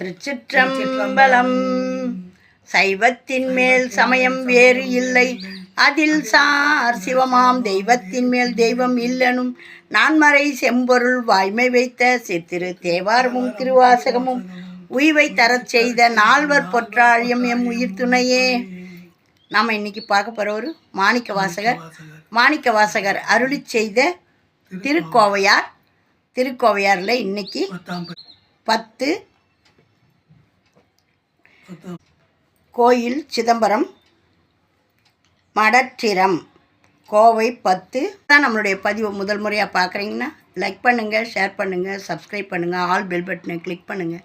திருச்சிற்றம்பலம். சைவத்தின் மேல் சமயம் வேறு இல்லை. அதில் சார் சிவமாம் தெய்வத்தின் மேல் தெய்வம் இல்லனும். நான்மறை செம்பொருள் வாய்மை வைத்த சித்திரு தேவாரமும் திருவாசகமும் உய்வை தரச் செய்த நால்வர் பொற்றாழியம் எம் உயிர் துணையே. நாம் இன்னைக்கு பார்க்க போகிற ஒரு மாணிக்க வாசகர். மாணிக்க வாசகர் அருளி செய்த திருக்கோவையார். திருக்கோவையாரில் இன்னைக்கு பத்து கோயில் சிதம்பரம் மடற்றிரம் கோவை பத்து. தான் நம்மளுடைய பதிவு. முதல் முறையாக பார்க்குறீங்கன்னா லைக் பண்ணுங்கள் ஷேர் பண்ணுங்கள் சப்ஸ்கிரைப் பண்ணுங்கள் ஆல் பெல் பட்டனை கிளிக் பண்ணுங்கள்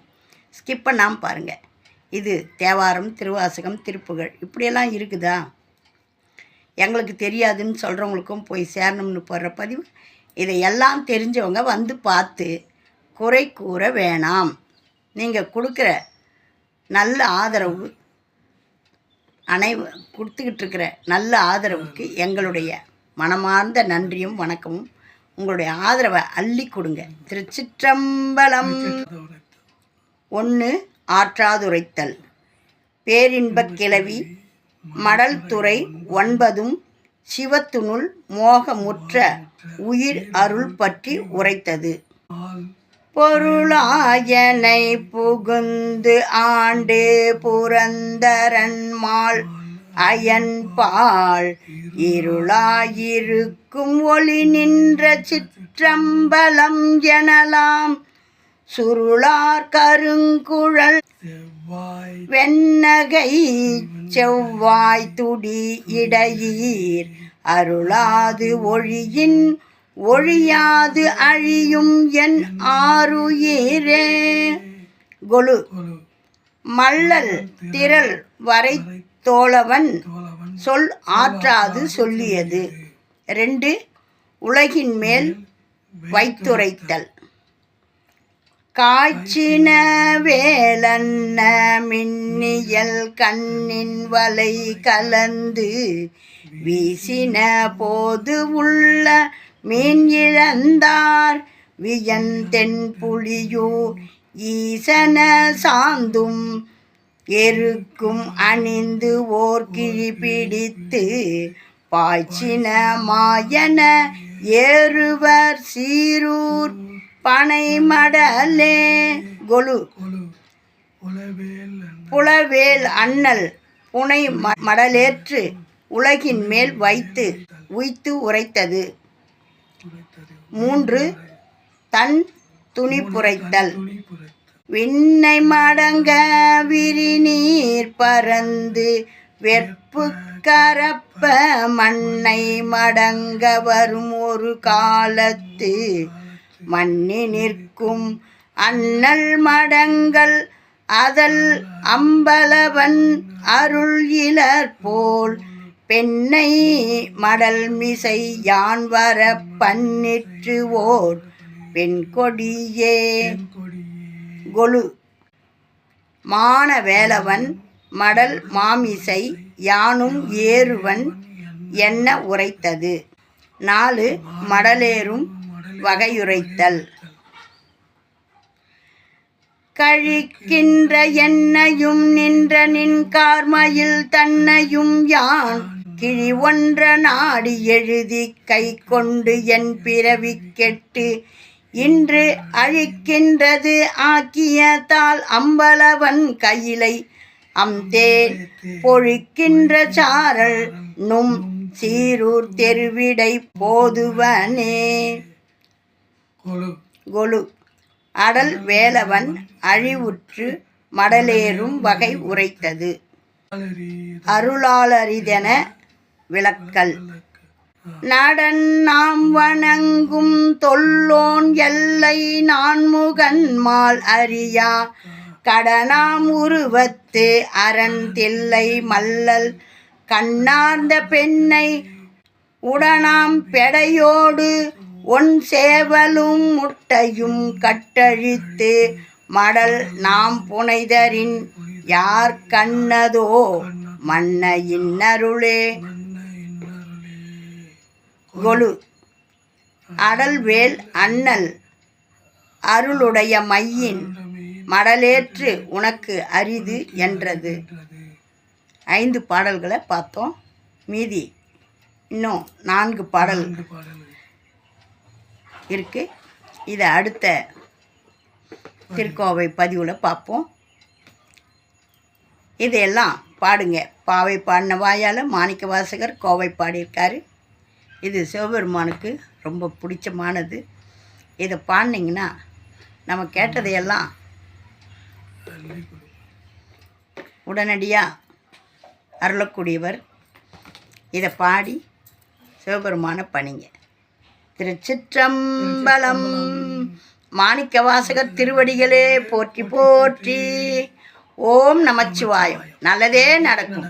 ஸ்கிப் பண்ணாமல் பாருங்கள் இது தேவாரம் திருவாசகம் திருப்புகழ் இப்படியெல்லாம் இருக்குதா? எங்களுக்கு தெரியாதுன்னு சொல்கிறவங்களுக்கும் போய் சேரணும்னு போடுற பதிவு. இதை எல்லாம் தெரிஞ்சவங்க வந்து பார்த்து குறை கூற வேணாம். நீங்கள் கொடுக்குற நல்ல ஆதரவு அனை கொடுத்துக்கிட்டு இருக்கிற நல்ல ஆதரவுக்கு எங்களுடைய மனமார்ந்த நன்றியும் வணக்கமும். உங்களுடைய ஆதரவை அள்ளி கொடுங்க. திருச்சிற்றம்பலம் ஒன்று ஆற்றாதுரைத்தல். பேரின்பக் கிளவி மடல் துறை ஒன்பதும் சிவத்துணுள் மோகமுற்ற உயிர் அருள் பற்றி உரைத்தது. ஆள் பொருளாயனை புகுந்து ஆண்டு புரந்தரன்மாள் அயன்பாள் அயன்பால் இருளாயிருக்கும் ஒளி நின்ற சிற்றம்பலம் எனலாம். சுருளார் கருங்குழல் வெண்ணகை செவ்வாய் துடி இடையீர் அருளாது ஒழியின் ஒழியாது அழியும் என் ஆறுயிரே கொலு. மல்லல் திரள் வரை தோழவன் சொல் ஆற்றாது சொல்லியது. ரெண்டு உலகின் மேல் வைத்துரைத்தல். காய்ச்சின வேலன்ன மின்னியல் கண்ணின் வலை கலந்து வீசின போது உள்ள மீன் இழந்தார் வியன் தென் புலியூர் ஈசன சாந்தும் எருக்கும் அணிந்து ஓர் கிழி பிடித்து பாய்ச்சின மாயன ஏறுவர் சீரூர் பனைமடலே. கொலு. கொலு புலவேல் அண்ணல் புனை ம- மடலேற்று உலகின் மேல் வைத்து உய்த்து உரைத்தது. மூன்று தன் துணி புரைத்தல். விண்ணை மடங்க விரிநீர் பறந்து வெற்பு கரப்ப மண்ணை மடங்க வரும் ஒரு காலத்து. மண்ணி நிற்கும் அண்ணல் மடங்கள் அதல் அம்பலவன் அருள் இலர் போல். பெண்ணை மடல் மிசை யான் வர பன்னிற்று ஓர் பெண் கொடியே. கொடியே கொலு மான வேலவன் மடல் மாமிசை யானும் ஏறுவன் என்ன உரைத்தது? நாலு மடலேறும் வகையுரைத்தல். கழிக்கின்ற என்னையும் நின்ற நின் கார்மையில் தன்னையும் யான் கிழி ஒன்ற நாடி எழுதி கை கொண்டு என் பிறவி கெட்டு. இன்று அழிக்கின்றது ஆக்கிய தாள் அம்பலவன் கையிலை. அம்தேன் பொழிக்கின்ற சாரல் நும் சீரூர் தெருவிடை போதுவனே. கொலு. அடல் வேலவன் அழிவுற்று மடலேறும் வகை உரைத்தது. அருளாளரிதென விளக்கல். நடன் நாம் வணங்கும் தொல்லோன் எல்லை நான்முகன் மால் அறியா. கடனாம் உருவத்து அரண் தில்லை மல்லல் கண்ணார்ந்த பெண்ணை உடனாம் பெடையோடு ஒன் சேவலும் முட்டையும் கட்டழித்து மடல் நாம் புனைதரின் யார் கண்ணதோ மன்ன இன்னருளே கொலு. அடல்வேல் அண்ணல். அருளுடைய மையின் மடலேற்று உனக்கு அரிது என்றது. ஐந்து பாடல்களை பார்த்தோம். மீதி இன்னும் நான்கு பாடல் பாடல்கள் இருக்கு. இதை அடுத்த திருக்கோவை பதிவில் பார்ப்போம். இதையெல்லாம் பாடுங்க. பாவை பாடின வாயால் மாணிக்க வாசகர் கோவை பாடியிருக்காரு. இது சிவபெருமானுக்கு ரொம்ப பிடிச்சமானது. இதை பாடினீங்கன்னா நம்ம கேட்டதையெல்லாம் உடனடியாக அருளக்கூடியவர். இதை பாடி சிவபெருமான பணிங்க. திருச்சிற்றம்பலம் மாணிக்க வாசகர் திருவடிகளே போற்றி போற்றி. ஓம் நமச்சிவாயம். நல்லதே நடக்கும்.